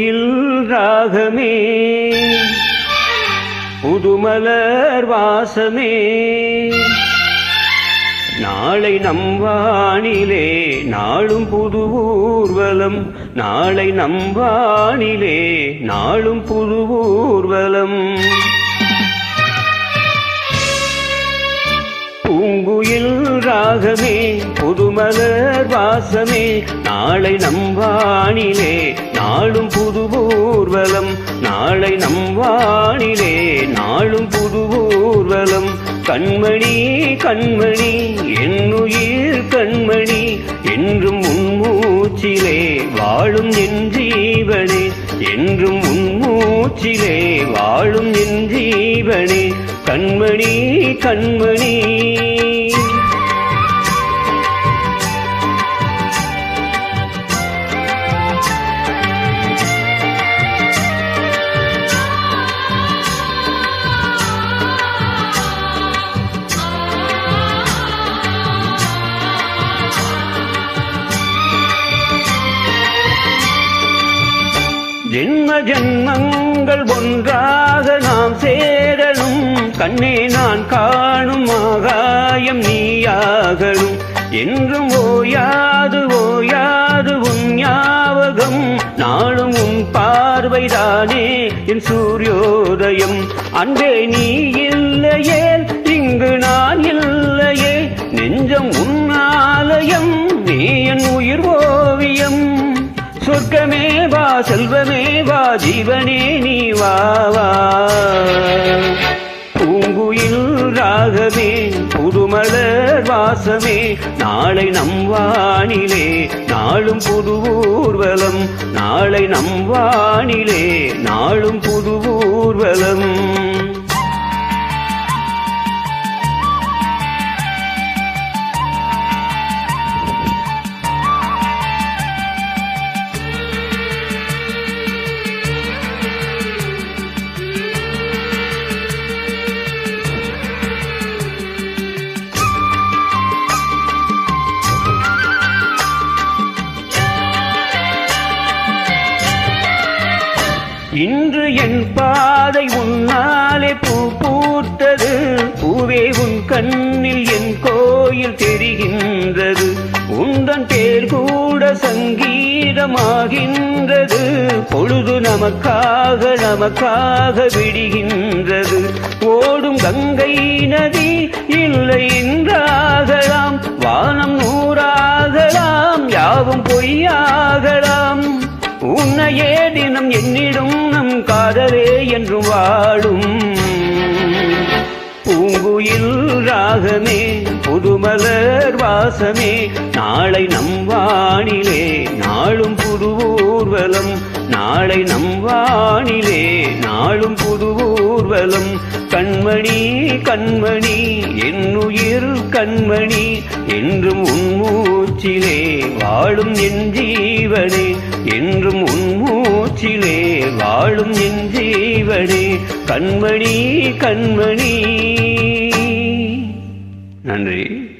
கோயில் ராகமே. புதுமலர் வாசமே. நாளை நம் வானிலே நாளும் புது ஊர்வலம். நாளை நம் வானிலே நாளும் புது ஊர்வலம். ராகமே புதுமலர் வாசமே நாளை நம் வானிலே நாளும் புது ஊர்வலம். நாளை நம் வானிலே நாளும் புது ஊர்வலம். கண்மணி கண்மணி என்னுயிர் கண்மணி என்றும் உன்மூச்சிலே வாழும் என் ஜீவனே. என்றும் உன்மூச்சிலே வாழும் என் ஜீவனே. கண்மணி கண்மணி. ஜென்ம ஜென்மங்கள் ஒன்றாக நாம் சேரணும். கண்ணே நான் காணும் ஆகாயம் நீயாகணும். என்றும் ஓயாது ஓயாது உன் ஞாபகம். நாளும் உன் பார்வைதானே என் சூரியோதயம். அன்பே நீ இல்லையே இங்கு நான் இல்லையே. நெஞ்சம் உன் செல்வமே வா ஜீவனே நீ வா வா. பூங்குயில் ராகமே புதுமலர் வாசமே நாளை நம் வானிலே நாளும் புது ஊர்வலம். நாளை நம் வானிலே நாளும் புது ஊர்வலம். இன்று என் பாதை உன்னாலே பூ பூத்தது. பூவே உன் கண்ணில் என் கோயில் தெரிகின்றது. உந்தன் பேர் கூட சங்கீதமாகின்றது. பொழுது நமக்காக நமக்காக விடுகின்றது. ஓடும் கங்கை நதி இல்லை என்றாகலாம். வானம் நூறாகலாம் யாவும் பொய்யாகலாம். உன்னையே தினம் என்னிடும் நம் காதலே என்றும் வாழும். பூங்குயில் ராகமே புதுமலர் வாசமே நாளை நம் வானிலே நாளும் புது ஊர்வலம் நாளை நம் வானிலே நாளும் புது கண்மணி கண்மணி என்னுயிர் கண்மணி என்றும் உன்மூச்சிலே வாழும் என் ஜீவனே என்றும் உன்மூச்சிலே வாழும் என் ஜீவனே கண்மணி கண்மணி. நன்றி.